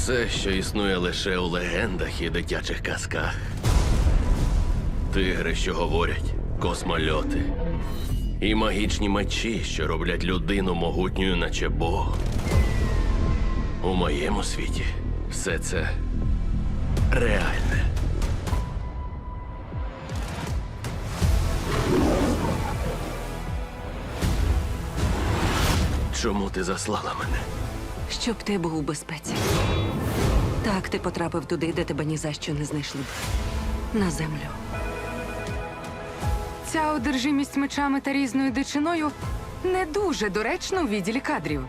Все, що існує лише у легендах і дитячих казках. Тигри, що говорять, космольоти. І магічні мечі, що роблять людину могутньою, наче Бог. У моєму світі все це реальне. Чому ти заслала мене? Щоб ти був у безпеці. Так, ти потрапив туди, де тебе ні за що не знайшли б. На землю. Ця одержимість мечами та різною дичиною не дуже доречна у відділі кадрів.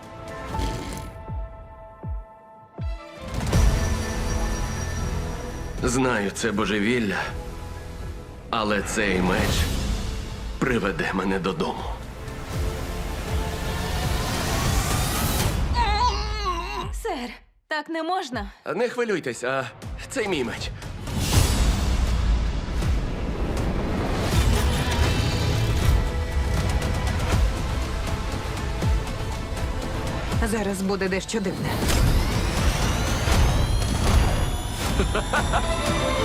Знаю, це божевілля, але цей меч приведе мене додому. Сер, так не можна. Не хвилюйтесь, а це мій меч. Зараз буде дещо дивне.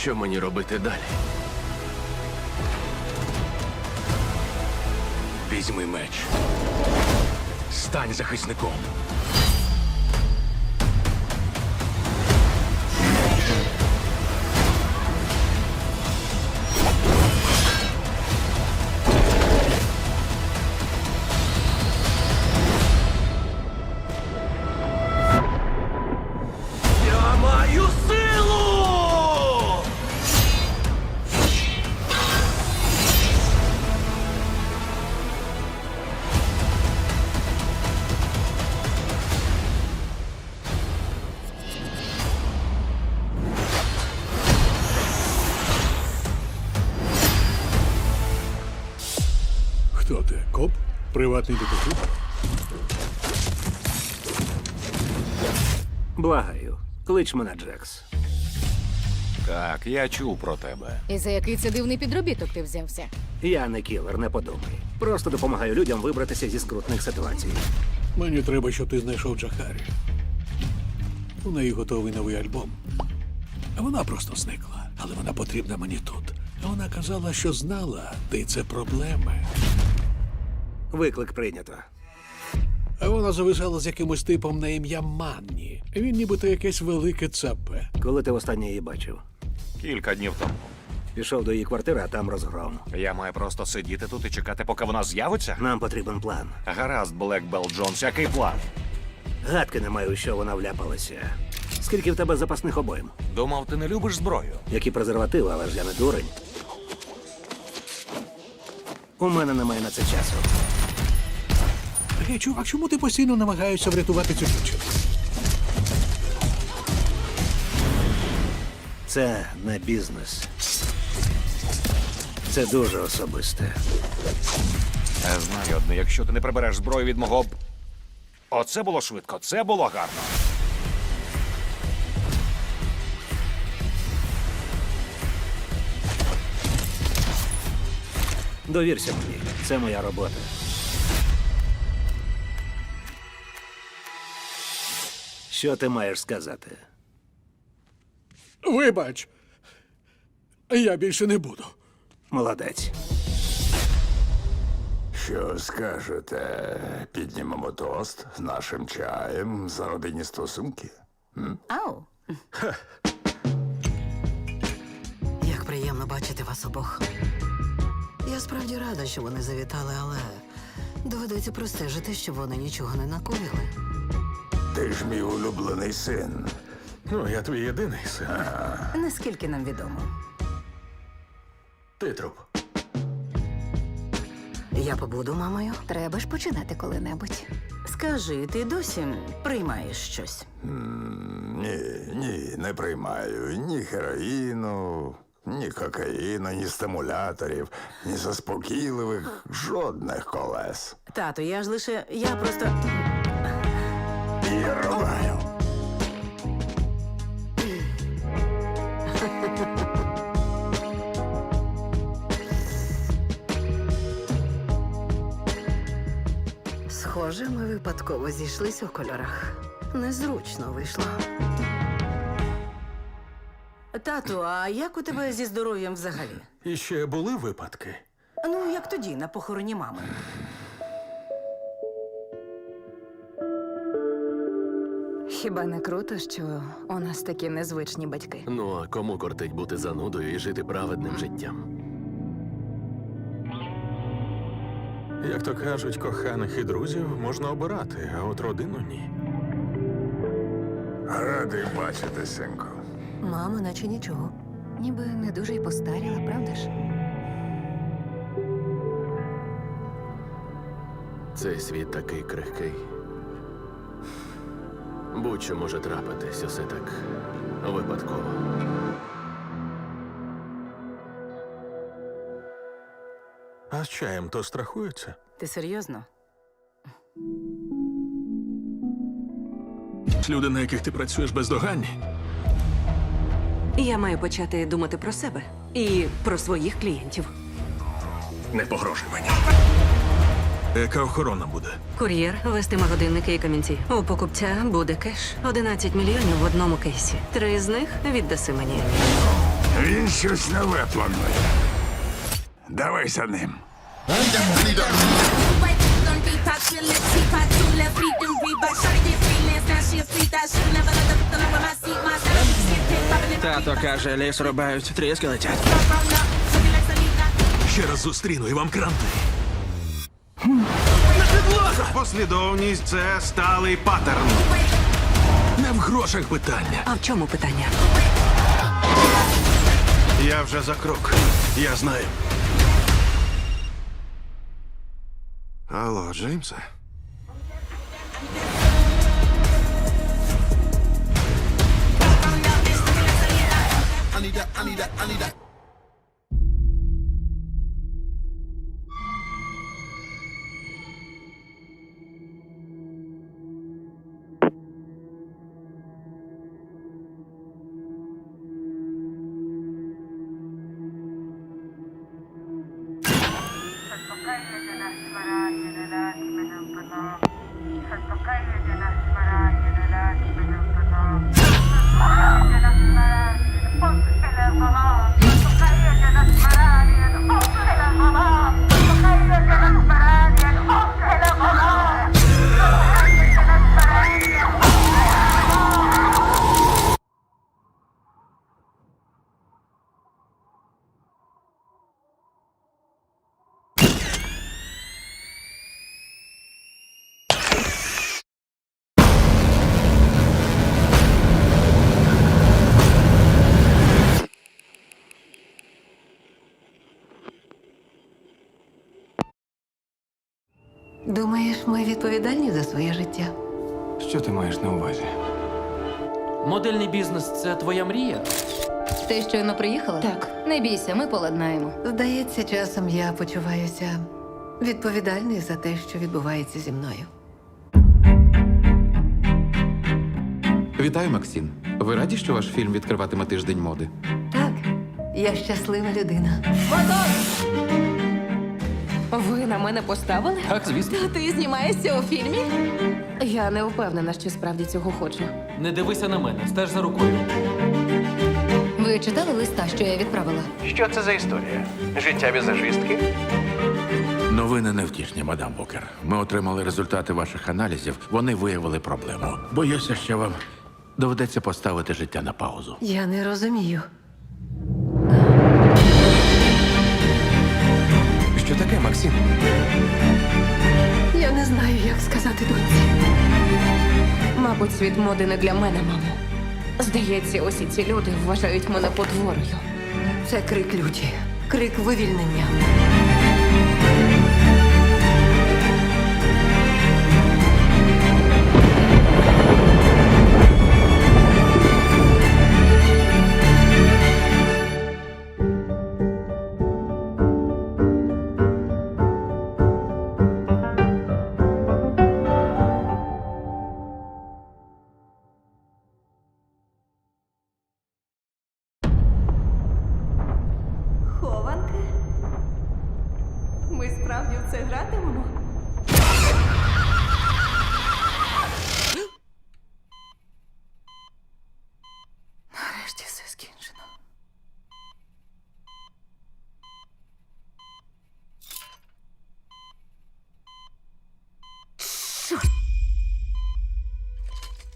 Що мені робити далі? Візьми меч. Стань захисником. Приватний детектив? Благаю, клич мене Джекс. Так, я чув про тебе. І за який це дивний підробіток ти взявся? Я не кілер, не подумай. Просто допомагаю людям вибратися зі скрутних ситуацій. Мені треба, щоб ти знайшов Джахарі. У неї готовий новий альбом. А вона просто зникла. Але вона потрібна мені тут. А вона казала, що знала, де це проблеми. Виклик прийнято. Вона зависала з якимось типом на ім'я Манні. Він нібито якесь велике цапе. Коли ти востаннє її бачив? Кілька днів тому. Пішов до її квартири, а там розгром. Я маю просто сидіти тут і чекати, поки вона з'явиться? Нам потрібен план. Гаразд, Блекбел Джонс, який план? Гадки не маю, що вона вляпалася. Скільки в тебе запасних обоїм? Думав, ти не любиш зброю. Які презервативи, але ж я не дурень. У мене немає на це часу. Гей, чувак, чому ти постійно намагаєшся врятувати цю дівчину? Це не бізнес. Це дуже особисте. Я знаю одне, якщо ти не прибереш зброю від мого. б- Оце було швидко, це було гарно. Довірся мені, це моя робота. Що ти маєш сказати? Вибач. Я більше не буду. Молодець. Що скажете? Піднімемо тост з нашим чаєм за родинні стосунки? Ау. Як приємно бачити вас обох. Я справді рада, що вони завітали, але доведеться простежити, щоб вони нічого не накоїли. Ти ж мій улюблений син. Ну, я твій єдиний син. Наскільки нам відомо. Ти труп. Я побуду мамою. Треба ж починати коли-небудь. Скажи, ти досі приймаєш щось? Ні, ні, не приймаю ні героїну, ні кокаїну, ні стимуляторів, ні заспокійливих, жодних колес. Тато, я ж лише. Я просто. Ромаю. Схоже, ми випадково зійшлися у кольорах. Незручно вийшло. Тату, а як у тебе зі здоров'ям взагалі? І ще були випадки? Ну, як тоді, на похороні мами. Хіба не круто, що у нас такі незвичні батьки? Ну а кому кортить бути занудою і жити праведним життям? Як то кажуть, коханих і друзів можна обирати, а от родину ні. Радий бачити, синку. Мама, наче нічого. Ніби не дуже й постаріла, правда ж? Цей світ такий крихкий. Будь-що може трапитись, усе так випадково. А з чаєм то страхуються? Ти серйозно? Люди, на яких ти працюєш бездоганні. Я маю почати думати про себе і про своїх клієнтів. Не погрожуй мені. Яка охорона буде? Кур'єр вестиме годинники і камінці. У покупця буде кеш. 11 мільйонів в одному кейсі. Три з них віддаси мені. Він щось нове планує. Давай за ним. Тато каже, ліс рубають, тріски летять. Ще раз зустріну і вам кранти. Послідовність це сталий паттерн. Не в грошах питання. А в чому питання? Я вже за крок. Я знаю. Алло, Thank you. Думаєш, ми відповідальні за своє життя? Що ти маєш на увазі? Модельний бізнес це твоя мрія? Ти щойно приїхала? Так. Не бійся, ми поладнаємо. Здається, часом я почуваюся відповідальною за те, що відбувається зі мною. Вітаю, Максим. Ви раді, що ваш фільм відкриватиме тиждень моди? Так, я щаслива людина. Ви на мене поставили? Так, звісно. Ти знімаєшся у фільмі? Я не впевнена, що справді цього хочу. Не дивися на мене, стеж за рукою. Ви читали листа, що я відправила? Що це за історія? Життя візажистки? Новини невтішні, мадам Букер. Ми отримали результати ваших аналізів. Вони виявили проблему. Боюся, що вам доведеться поставити життя на паузу. Я не розумію. Таке, Максим? Я не знаю, як сказати доньці. Мабуть, світ моди не для мене, мамо. Здається, усі ці люди вважають мене потворою. Це крик люті, крик вивільнення.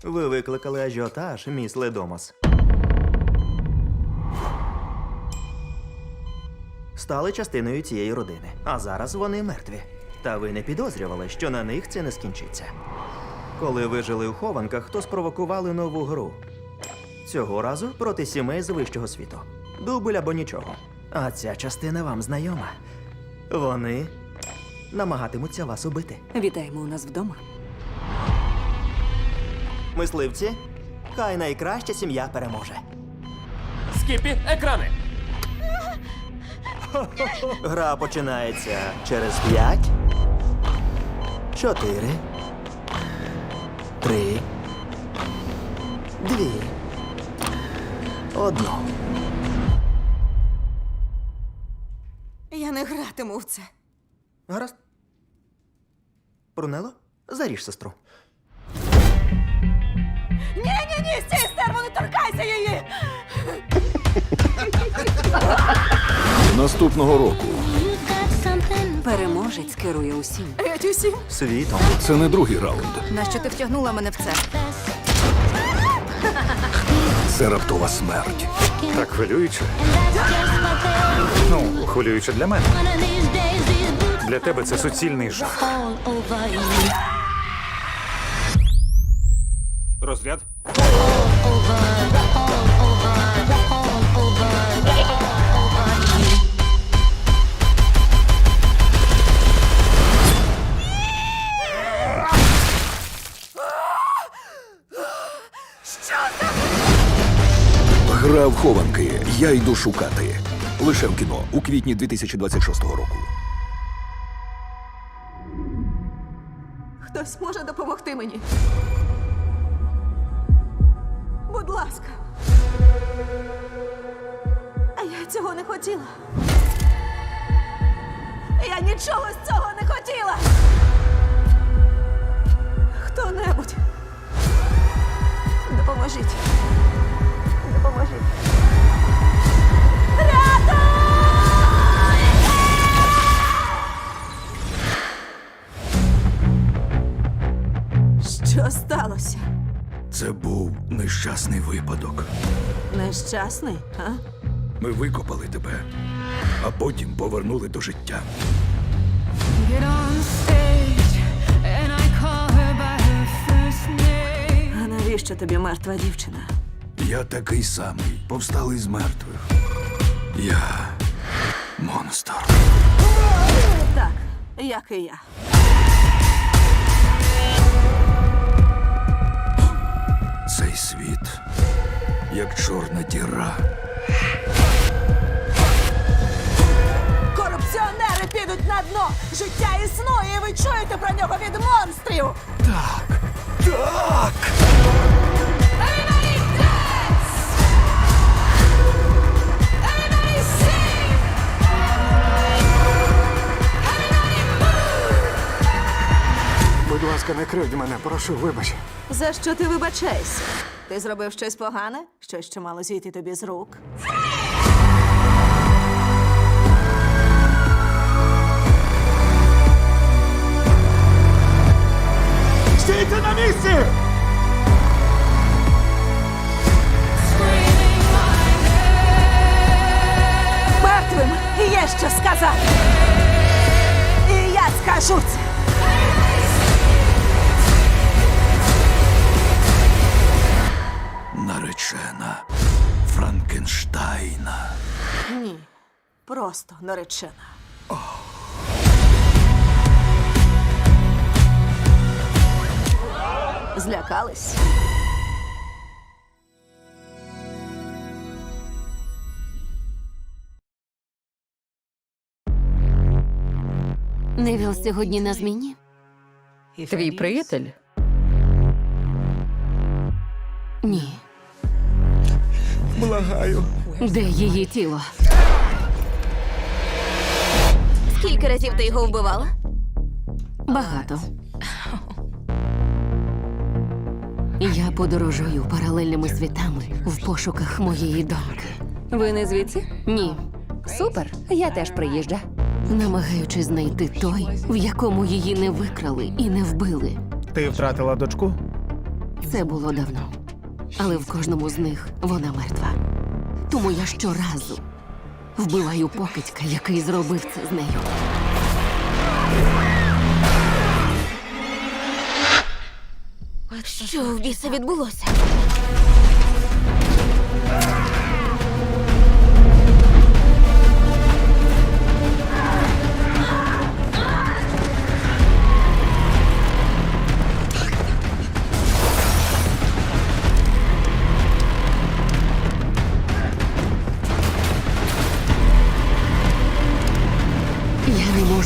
Ви викликали ажіотаж, міс Ледомас. Стали частиною цієї родини, а зараз вони мертві. Та ви не підозрювали, що на них це не скінчиться. Коли ви жили у хованках, то спровокували нову гру. Цього разу проти сімей з вищого світу. Дубль або нічого. А ця частина вам знайома. Вони намагатимуться вас убити. Вітаємо у нас вдома. Мисливці, хай найкраща сім'я переможе. Скіпі, екрани! Гра починається через п'ять, чотири, три, дві, одну. Я не гратиму в це. Гаразд. Брунело, заріж сестру. Наступного року Переможець керує усім. Геть усім. Світом. це не другий раунд. Нащо ти втягнула мене в це? Це раптова смерть. Так хвилююче. Ну, хвилююче для мене. Для тебе це суцільний жах. Розряд. Гра в хованки. Я йду шукати. Лише в кіно у квітні 2026 року. Хтось може допомогти мені. Будь ласка. А я цього не хотіла. Я нічого з цього не хотіла. Хто-небудь. Допоможіть. Допоможіть. Це був нещасний випадок. Нещасний, а? Ми викопали тебе, а потім повернули до життя. А навіщо тобі мертва дівчина? Я такий самий, повсталий з мертвих. Я монстр. Так, як і я. Цей світ, як чорна діра. Корупціонери підуть на дно! Життя існує, і ви чуєте про нього від монстрів! Так, так. Будь ласка, не кривдь мене, прошу, вибач. За що ти вибачаєшся? Ти зробив щось погане? Щось, що мало зійти тобі з рук? Стійте на місці! Мертвим є що сказати! І я скажу це! Наречена Франкенштайна. Ні, просто наречена. Злякались? Невіл сьогодні на зміні? Твій приятель? Ні. Благаю. Де її тіло? Скільки разів ти його вбивала? Багато. Я подорожую паралельними світами в пошуках моєї доньки. Ви не звідси? Ні, Супер. Я теж приїжджа. намагаючись знайти той, в якому її не викрали і не вбили. Ти втратила дочку? Це було давно. Але в кожному з них вона мертва. Тому я щоразу вбиваю покидька, який зробив це з нею. Що в біса відбулося?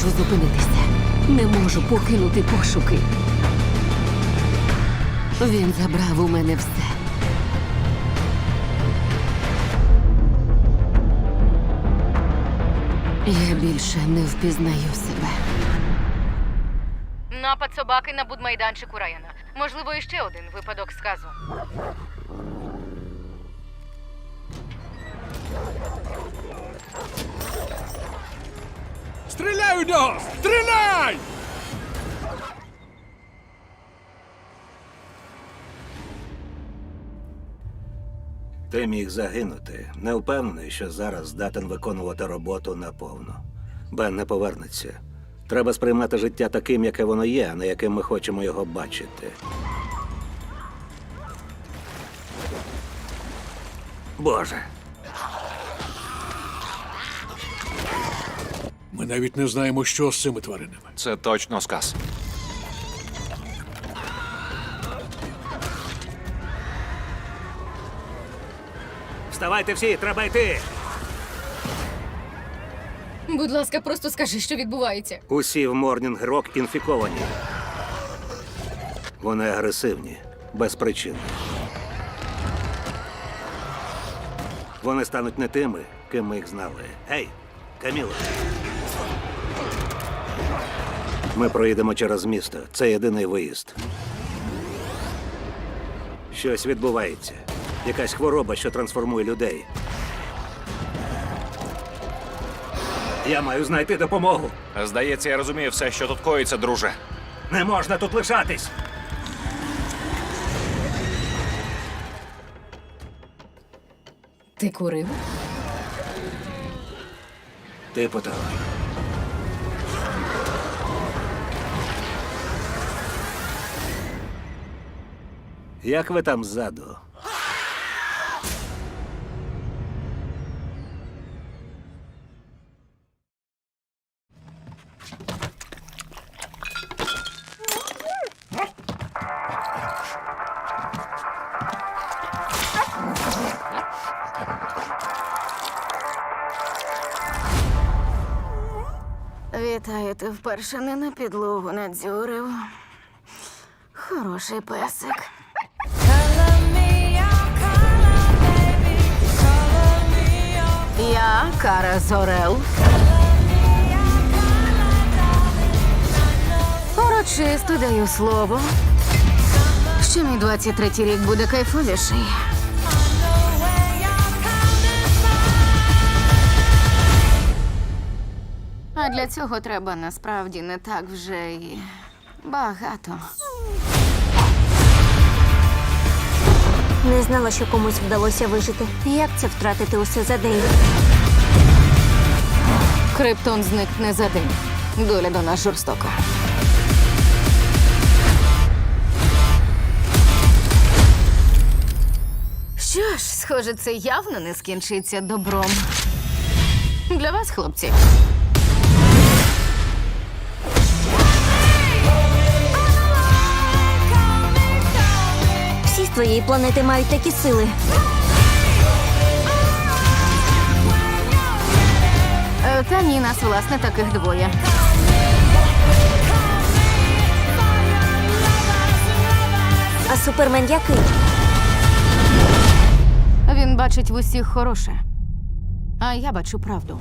Можу зупинитися. Не можу покинути пошуки. Він забрав у мене все. Я більше не впізнаю себе. Напад собаки на будмайданчику Райана. Можливо, іще один випадок сказу. Стріляй у нього! Стріляй! Ти міг загинути. Не впевнений, що зараз здатен виконувати роботу наповну. Бен не повернеться. Треба сприймати життя таким, яке воно є, а не яким ми хочемо його бачити. Боже, Ми навіть не знаємо, що з цими тваринами. Це точно сказ. вставайте всі, треба йти. Будь ласка, просто скажи, що відбувається. Усі в Морнінг Рок інфіковані. Вони агресивні, без причин. Вони стануть не тими, ким ми їх знали. Гей, Каміло. Ми проїдемо через місто. Це єдиний виїзд. Щось відбувається. Якась хвороба, що трансформує людей. Я маю знайти допомогу. Здається, я розумію все, що тут коїться, друже. Не можна тут лишатись. Ти курив? Ти питала. Як ви там ззаду? Вітаю, ти вперше не на підлогу надзюрив. Хороший песик. Я Кара Зорел. Урочисто даю слово, що мій 23-й рік буде кайфовіший. А для цього треба насправді не так вже і багато. Не знала, що комусь вдалося вижити. Як це втратити усе за день? Криптон зникне за день. Доля до нас жорстока. Що ж, схоже, це явно не скінчиться добром. Для вас, хлопці. Твоєї планети мають такі сили. Е, Та ні, нас, власне, таких двоє. А супермен який? Він бачить в усіх хороше. А я бачу правду.